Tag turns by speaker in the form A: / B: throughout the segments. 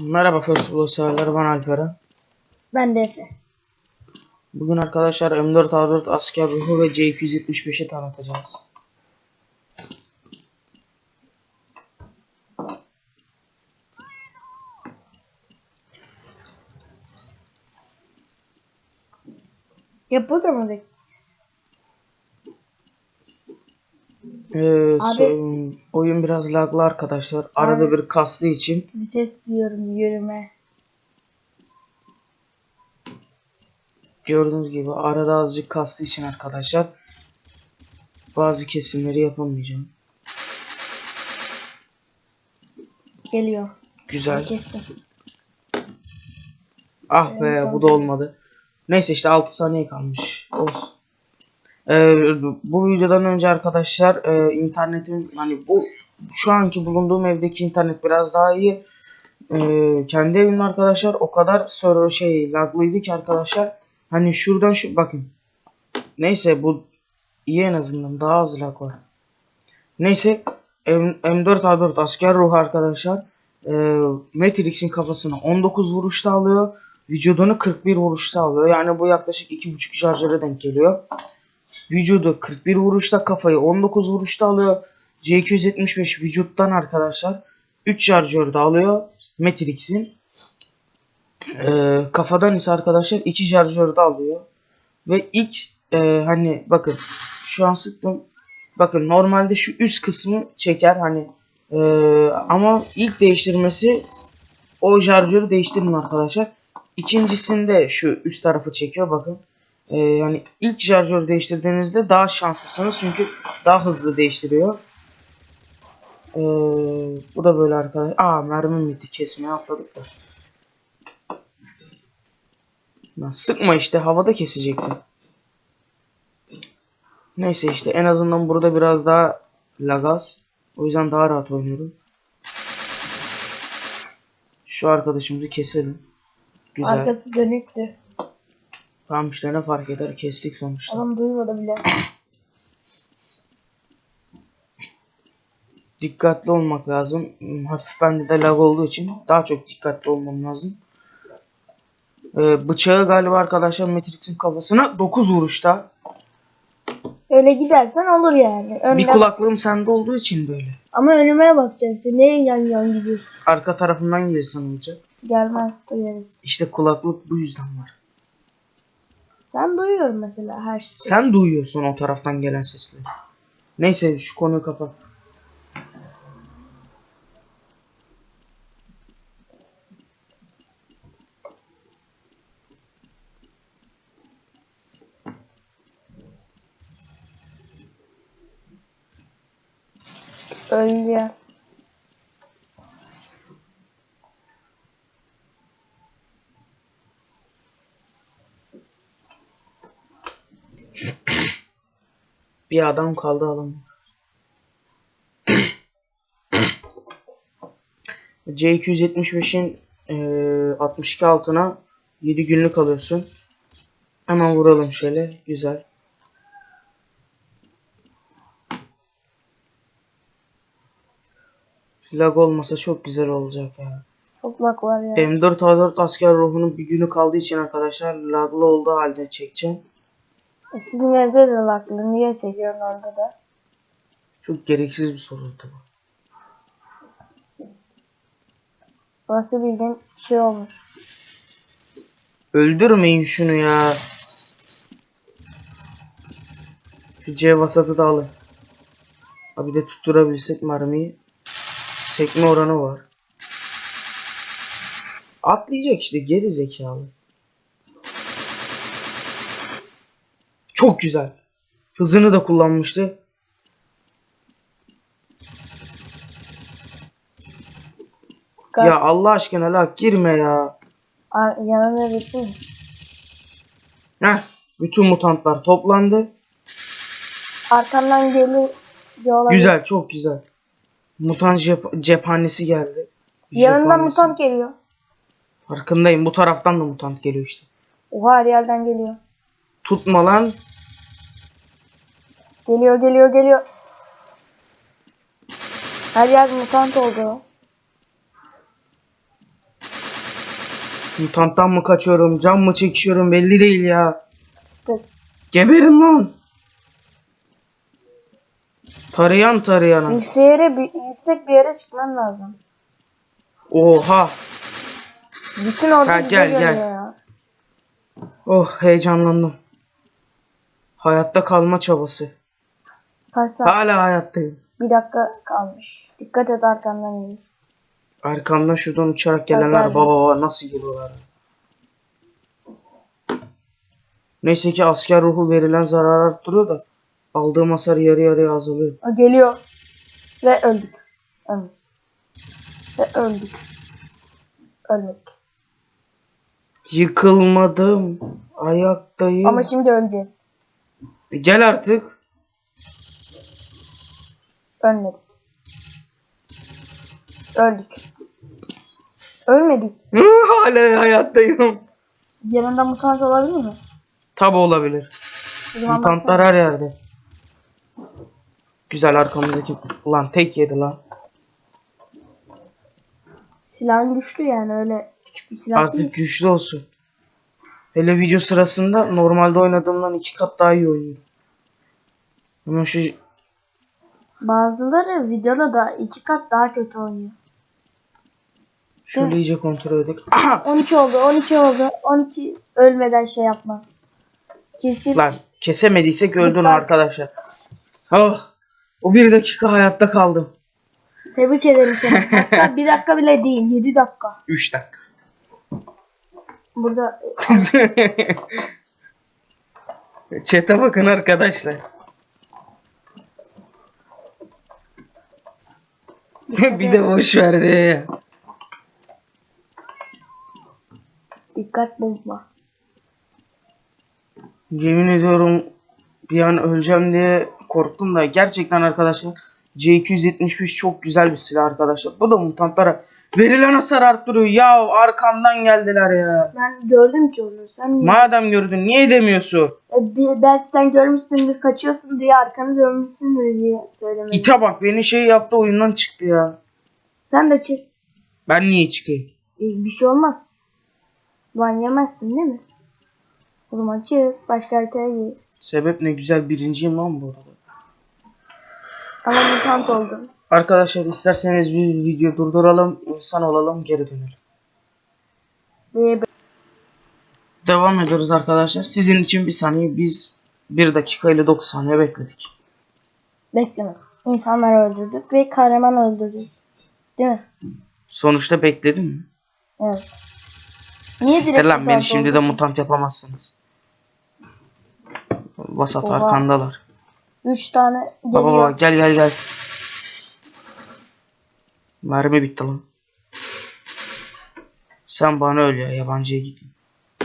A: Merhaba First Blow severler ben Alperen.
B: Ben de Efe.
A: Bugün arkadaşlar M4A4 asker ruhu ve C275'i tanıtacağız.
B: Ya burada mı
A: Ee, so- oyun biraz laglı arkadaşlar. Arada
B: Abi-
A: bir kastığı için
B: Bir ses duyuyorum yürüme.
A: gördüğünüz gibi arada azıcık kastığı için arkadaşlar bazı kesimleri yapamayacağım.
B: Geliyor.
A: Güzel.
B: Kestim.
A: Ah be
B: Evet,
A: bu da olmadı. Neyse işte 6 saniye kalmış. Olsun. Ee, bu videodan önce arkadaşlar e, internetin hani bu şu anki bulunduğum evdeki internet biraz daha iyi. Ee, kendi evimde arkadaşlar o kadar server şey laglıydı ki arkadaşlar. Hani şuradan şu bakın. Neyse bu iyi en azından daha az lag var. Neyse M- M4A4 asker ruhu arkadaşlar. Ee, Matrix'in kafasına 19 vuruşta alıyor. Vücudunu 41 vuruşta alıyor. Yani bu yaklaşık 2.5 şarjöre denk geliyor. Vücudu 41 vuruşta kafayı 19 vuruşta alıyor. C275 vücuttan arkadaşlar 3 şarjörde alıyor. Matrix'in. Ee, kafadan ise arkadaşlar 2 şarjörde alıyor. Ve ilk e, hani bakın şu an sıktım. Bakın normalde şu üst kısmı çeker hani e, ama ilk değiştirmesi o şarjörü değiştirin arkadaşlar. İkincisinde şu üst tarafı çekiyor bakın. Ee, yani ilk şarjör değiştirdiğinizde daha şanslısınız çünkü daha hızlı değiştiriyor. Ee, bu da böyle arkadaşlar. Aa mermim bitti kesmeye atladık da. Lan sıkma işte havada kesecektim. Neyse işte en azından burada biraz daha lagaz. O yüzden daha rahat oynuyorum. Şu arkadaşımızı keselim. Güzel.
B: Arkası dönüktü.
A: Tamam işte ne fark eder kestik sonuçta.
B: Adam duymadı bile.
A: Dikkatli olmak lazım. Hafif bende de lag olduğu için daha çok dikkatli olmam lazım. Ee, bıçağı galiba arkadaşlar Matrix'in kafasına 9 vuruşta.
B: Öyle gidersen olur yani. Önden...
A: Bir kulaklığım sende olduğu için de öyle.
B: Ama önüme bakacaksın. Neye yan yan gidiyorsun?
A: Arka tarafından gelirsen olacak.
B: Gelmez duyarız.
A: İşte kulaklık bu yüzden var.
B: Ben duyuyorum mesela her şeyi.
A: Sen duyuyorsun o taraftan gelen sesleri. Neyse şu konuyu kapat.
B: Öldü ya.
A: Bir adam kaldı alın. C275'in eee 62 altına 7 günlük alıyorsun. Hemen vuralım şöyle. Güzel. Lag olmasa çok güzel olacak ya.
B: Çok bak var ya.
A: M4A4 asker ruhunun bir günü kaldığı için arkadaşlar laglı olduğu halde çekeceğim.
B: E, Sizin evde de laklı. Niye çekiyorsun orada da?
A: Çok gereksiz bir soruntu bu.
B: Burası bildiğin şey olmuş.
A: Öldürmeyin şunu ya. Şu C vasatı da alın. Abi de tutturabilsek mermiyi. Sekme oranı var. Atlayacak işte geri zekalı. Çok güzel. Hızını da kullanmıştı.
B: Gel.
A: Ya Allah aşkına la girme ya.
B: Yanına bitti.
A: Heh, bütün mutantlar toplandı.
B: Arkandan geliyor.
A: Güzel, çok güzel. Mutant cep- cephanesi geldi.
B: Yanından mutant geliyor.
A: Farkındayım. Bu taraftan da mutant geliyor işte.
B: Oha her yerden geliyor.
A: Tutma lan.
B: Geliyor geliyor geliyor. Her yer mutant oldu.
A: Mutanttan mı kaçıyorum, can mı çekişiyorum belli değil ya.
B: İşte
A: Geberin lan. Tarayan tarayana.
B: yükseğe bir, yüksek bir yere çıkman lazım.
A: Oha.
B: Bütün orada
A: gel, gel.
B: ya.
A: Oh heyecanlandım. Hayatta kalma çabası.
B: Kaç saat?
A: Hala hayattayım.
B: Bir dakika kalmış. Dikkat et arkandan gelir.
A: Arkamdan şuradan uçarak gelenler baba baba nasıl geliyorlar. Neyse ki asker ruhu verilen zarar arttırıyor da aldığım hasar yarı yarıya azalıyor.
B: O geliyor. Ve öldük. Öldük. Ve öldük. Ölmedik.
A: Yıkılmadım. Ayaktayım.
B: Ama şimdi öleceğiz.
A: Gel artık.
B: Ölmedik. Öldük. Ölmedik.
A: Hı, Hala hayattayım.
B: Yanında mutant olabilir mi?
A: Tabi olabilir. Mutantlar her yerde. Güzel arkamızdaki. Ulan tek yedi lan.
B: Silahın güçlü yani öyle küçük bir silah değil.
A: Artık güçlü olsun. Hele video sırasında normalde oynadığımdan iki kat daha iyi oynuyorum. Ama şu
B: Bazıları videoda da iki kat daha kötü oynuyor.
A: şöyle iyice kontrol edelim. Aha!
B: 12 oldu, 12 oldu. 12 ölmeden şey yapma. Kesin
A: Lan kesemediysek öldün
B: Lütfen.
A: arkadaşlar. Oh! O bir dakika hayatta kaldım.
B: tebrik ederim seni. Hatta bir dakika bile değil, 7 dakika.
A: Üç dakika.
B: Burada
A: Çete bakın arkadaşlar. bir de boş verdi ya.
B: dikkat bozma.
A: Yemin ediyorum bir an öleceğim diye korktum da gerçekten arkadaşlar C275 çok güzel bir silah arkadaşlar. Bu da mutantlara verilen hasar arttırıyor. Ya arkamdan geldiler ya.
B: Ben gördüm ki onu. Sen
A: Madem gördün niye demiyorsun?
B: E, bir- belki sen görmüşsündür, kaçıyorsun diye arkanı dönmüşsündür diye söylemedim.
A: İte bak beni şey yaptı oyundan çıktı ya.
B: Sen de çık.
A: Ben niye çıkayım?
B: E, bir şey olmaz. Ban yemezsin değil mi? O zaman çık. Başka haritaya gir.
A: Sebep ne güzel birinciyim lan bu arada.
B: Ama mutant oldun.
A: Arkadaşlar isterseniz bir video durduralım, insan olalım, geri dönelim. Devam ediyoruz arkadaşlar. Sizin için bir saniye biz 1 dakika ile 9 saniye bekledik.
B: bekleme. İnsanları öldürdük ve kahraman öldürdük. Değil mi?
A: Sonuçta bekledim mi?
B: Evet. Niye direkt
A: lan beni şimdi de mutant yapamazsınız. Vasat
B: Oha.
A: arkandalar.
B: Üç tane
A: Baba
B: geliyor.
A: baba gel gel gel. Mermi bitti lan. Sen bana öl ya yabancıya git.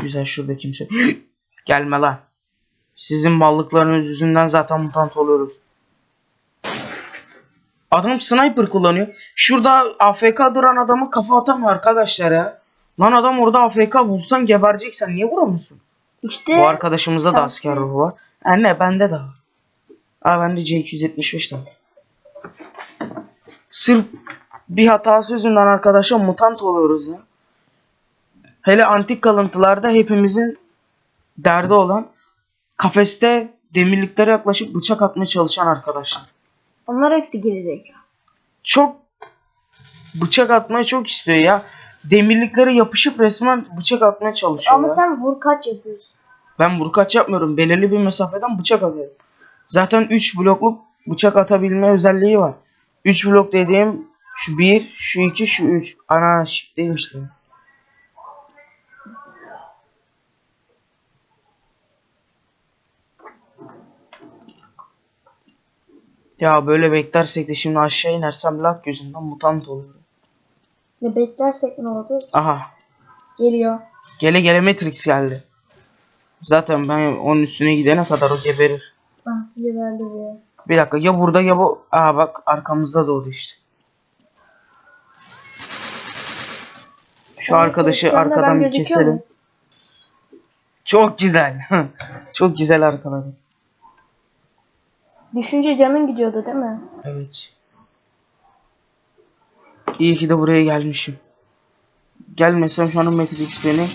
A: Güzel şurada kimse. Gelme lan. Sizin mallıklarınız yüzünden zaten mutant oluyoruz. Adam sniper kullanıyor. Şurada AFK duran adamı kafa atamıyor arkadaşlar ya. Lan adam orada AFK vursan geberecek sen niye vuramıyorsun?
B: İşte
A: Bu arkadaşımızda da asker ruhu var. Anne bende de var. Aa bende C275 de var. Sırf bir hatası yüzünden arkadaşlar mutant oluyoruz ya. Hele antik kalıntılarda hepimizin derdi olan kafeste demirliklere yaklaşıp bıçak atmaya çalışan arkadaşlar.
B: onlar hepsi gerizekalı.
A: Çok bıçak atmayı çok istiyor ya. Demirliklere yapışıp resmen bıçak atmaya çalışıyor
B: Ama
A: ya.
B: sen vur kaç yapıyorsun.
A: Ben vurkaç yapmıyorum. Belirli bir mesafeden bıçak atıyorum. Zaten 3 blokluk bıçak atabilme özelliği var. 3 blok dediğim şu 1, şu 2, şu 3. Ana şık değilmiş lan. Ya böyle beklersek de şimdi aşağı inersem lak yüzünden mutant oluyorum.
B: Ne beklersek ne olur?
A: Aha.
B: Geliyor.
A: Gele gele Matrix geldi. Zaten ben onun üstüne gidene kadar o geberir.
B: Ah geberdi be.
A: Bir dakika ya burada ya bu. Aa bak arkamızda doğdu işte. Şu arkadaşı
B: Ekranda ben
A: arkadan bir keselim.
B: mu?
A: Çok güzel. Çok güzel arkaladı.
B: Düşünce canın gidiyordu değil mi?
A: Evet. İyi ki de buraya gelmişim. Gelmesem şu an Matrix beni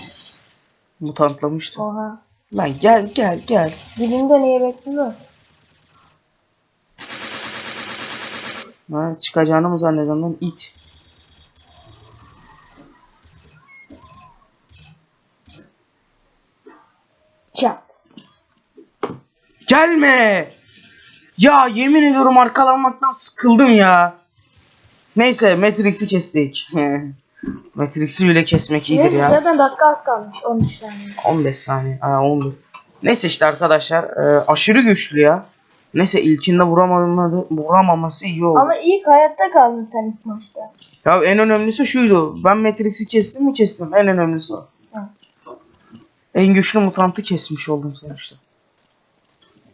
A: mutantlamıştı.
B: Oha.
A: Lan gel gel gel.
B: Dibinde neye bekliyor?
A: Ha, çıkacağını mı zannediyorsun lan it.
B: Çak.
A: Gelme. Ya yemin ediyorum arkalanmaktan sıkıldım ya. Neyse Matrix'i kestik. Matrix'i bile kesmek iyidir ya.
B: zaten dakika az kalmış. 13 saniye.
A: 15 saniye. Aa 11. Neyse işte arkadaşlar e, aşırı güçlü ya. Neyse ilkinde vuramadı, vuramaması iyi oldu.
B: Ama ilk hayatta kaldın sen ilk maçta.
A: Ya en önemlisi şuydu. Ben Matrix'i kestim mi kestim. En önemlisi o.
B: Hı.
A: En güçlü mutantı kesmiş oldum sonuçta.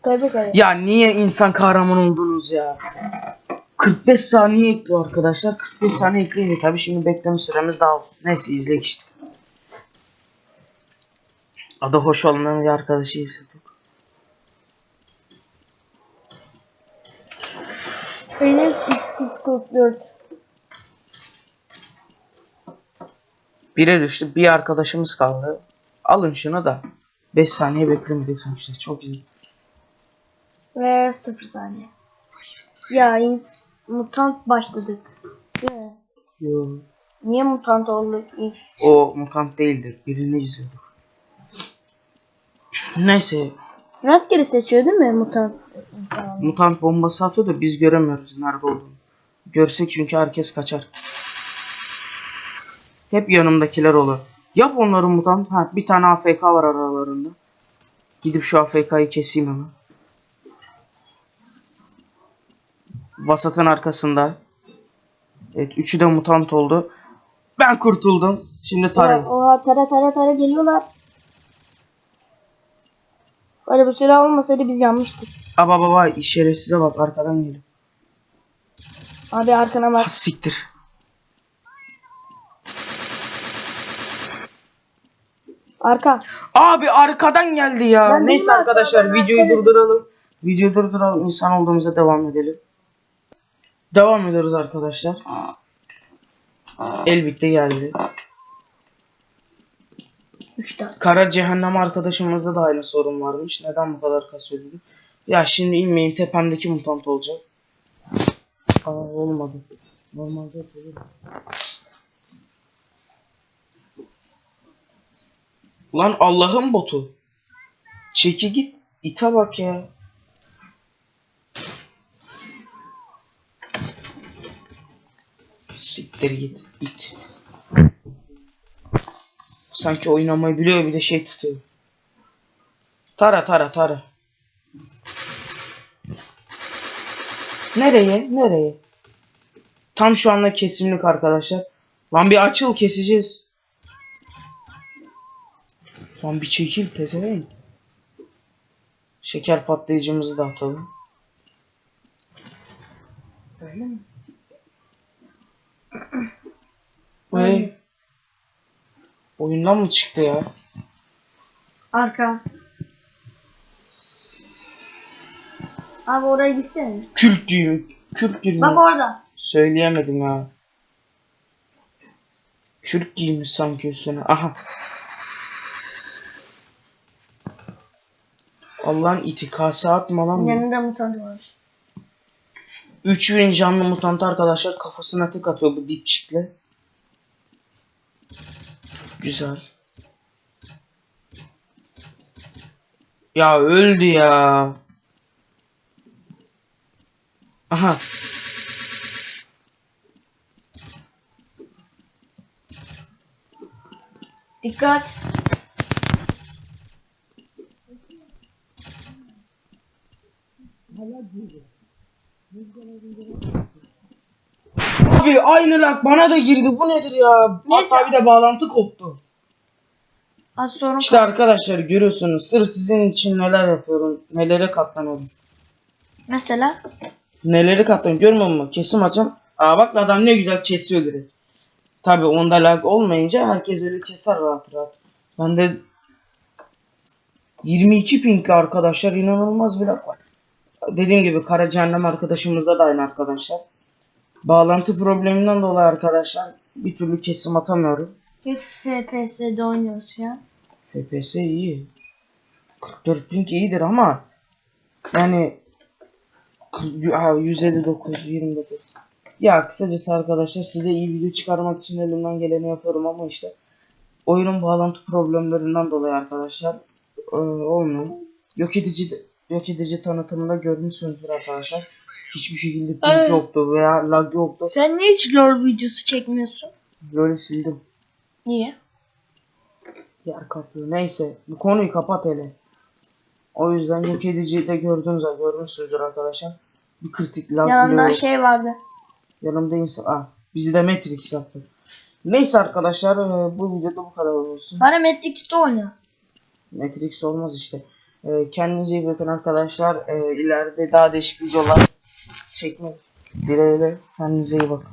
B: Tebrik ederim.
A: Ya niye insan kahraman oldunuz ya? 45 saniye ekliyor arkadaşlar. 45 saniye ekleyince tabii şimdi bekleme süremiz daha uzun. Neyse izleyek işte. Adı hoş olmayan bir arkadaşı izledik.
B: Henüz 344.
A: Bire düştü. Bir arkadaşımız kaldı. Alın şunu da. 5 saniye beklemedik sonuçta. Çok iyi.
B: Ve 0 saniye. Ya mutant başladık. Değil mi?
A: Yo.
B: Niye mutant olduk ilk?
A: O mutant değildi. Birini izliyorduk. Neyse.
B: Rastgele seçiyor değil mi mutant insan?
A: Mutant bombası atıyor da biz göremiyoruz nerede olduğunu. Görsek çünkü herkes kaçar. Hep yanımdakiler olur. Yap onları mutant. Ha, bir tane AFK var aralarında. Gidip şu AFK'yı keseyim hemen. Vasatın arkasında. Evet üçü de mutant oldu. Ben kurtuldum. Şimdi tarayın.
B: Oha tara tara tara geliyorlar. Böyle bu silah olmasaydı biz yanmıştık.
A: Aba baba şerefsize bak arkadan geliyor.
B: Abi arkana
A: Ha
B: bak.
A: siktir.
B: Arka.
A: Abi arkadan geldi ya.
B: Ben
A: Neyse
B: bilmem,
A: arkadaşlar videoyu
B: arkadan-
A: durduralım. Videoyu durduralım. İnsan olduğumuza devam edelim. Devam ediyoruz arkadaşlar. El bitti geldi.
B: 3 tane.
A: Kara cehennem arkadaşımızda da aynı sorun varmış. Neden bu kadar kasıyor dedim. Ya şimdi inmeyin tepemdeki mutant olacak. Aa olmadı. Normalde hep Lan Allah'ın botu. Çeki git. İte bak ya. Siktir git. it. Sanki oynamayı biliyor bir de şey tutuyor. Tara tara tara. Nereye? Nereye? Tam şu anda kesimlik arkadaşlar. Lan bir açıl keseceğiz. Lan bir çekil pezevenk. Şeker patlayıcımızı da atalım. Öyle mi? Vay. Oyundan mı çıktı ya?
B: Arka. Abi oraya gitsene.
A: Kürk düğüm. Kürk düğümü.
B: Bak orada.
A: Söyleyemedim ya. Kürk giymiş sanki üstüne. Aha. Allah'ın itikası atma lan. bu.
B: Yanında mutant var.
A: 3000 canlı mutant arkadaşlar kafasına tek atıyor bu dipçikle. Güzel. Ya öldü ya. Aha.
B: Dikkat.
A: Abi aynı lag bana da girdi. Bu nedir ya?
B: Neyse.
A: Hatta bir de bağlantı koptu.
B: Az sonra
A: İşte arkadaşlar görüyorsunuz sırf sizin için neler yapıyorum. Nelere katlanıyorum.
B: mesela
A: Neleri katlanıyorum görmüyor musun? Kesim açım. Aa bak adam ne güzel kesiyor direkt. Tabi onda lag olmayınca herkes öyle keser rahat rahat. Ben de 22 pinkli arkadaşlar inanılmaz bir lag var. Dediğim gibi Kara Cehennem arkadaşımızda da aynı arkadaşlar. Bağlantı probleminden dolayı arkadaşlar bir türlü kesim atamıyorum.
B: FPS'de oynuyoruz an?
A: FPS iyi. 44 ping iyidir ama yani kırk- ha, 159 29 ya kısacası arkadaşlar size iyi video çıkarmak için elimden geleni yapıyorum ama işte oyunun bağlantı problemlerinden dolayı arkadaşlar e, olmuyor. Yok edici yok edici tanıtımında görmüşsünüzdür arkadaşlar. Hiçbir şekilde ping
B: Evet.
A: yoktu veya lag yoktu.
B: Sen niye hiç LoL videosu çekmiyorsun?
A: Böyle sildim.
B: Niye?
A: Yer kaplıyor. Neyse bu konuyu kapat hele. O yüzden yok edici de gördüğünüz gibi görmüşsünüzdür arkadaşlar. Bir kritik lag
B: Yanında şey vardı.
A: Yanımda insan. Ah, bizi de Matrix yaptı. Neyse arkadaşlar bu videoda bu kadar olsun.
B: Bana Matrix'te oyna.
A: Matrix olmaz işte. E, kendinize iyi bakın arkadaşlar. E, ileride daha değişik videolar çekmek dileğiyle. Kendinize iyi bakın.